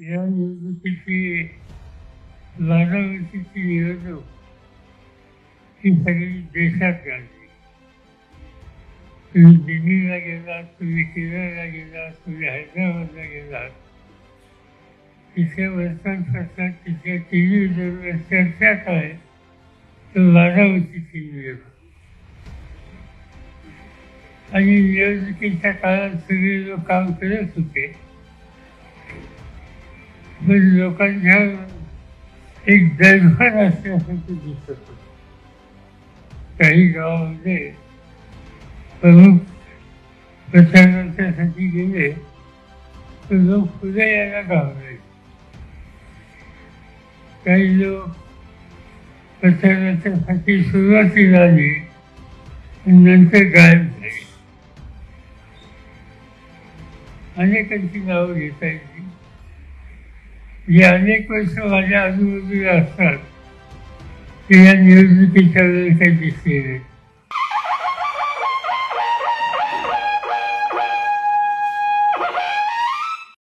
या निवडणुकीची बारा वर्षाची निवडणूक ही सगळी देशात गाजली तुम्ही दिल्लीला गेलात तुम्ही केरळला गेलात तुम्ही हैदराबादला गेलात. तिथे वर्षांपासून तिथे टी व्हीवर चर्चा काय तर बारा वर्षीची निवडणूक. आणि निवडणुकीच्या काळात सगळे लोक काम करत होते. पण लोकांच्या एक दडपण असल्यासारखं दिसत होतं. काही गावामध्ये प्रमुख प्रचारासाठी गेले तर लोक पुढे यायला घाबरायचे काही लोक प्रचाराच्यासाठी सुरुवातीला आली आणि नंतर गायब झाली. अनेकांची नावं घेता येतील. जे अनेक वर्ष माझ्या आजूबाजूला असतात. ते या निवडणुकीच्या वेळेस काही दिसले नाही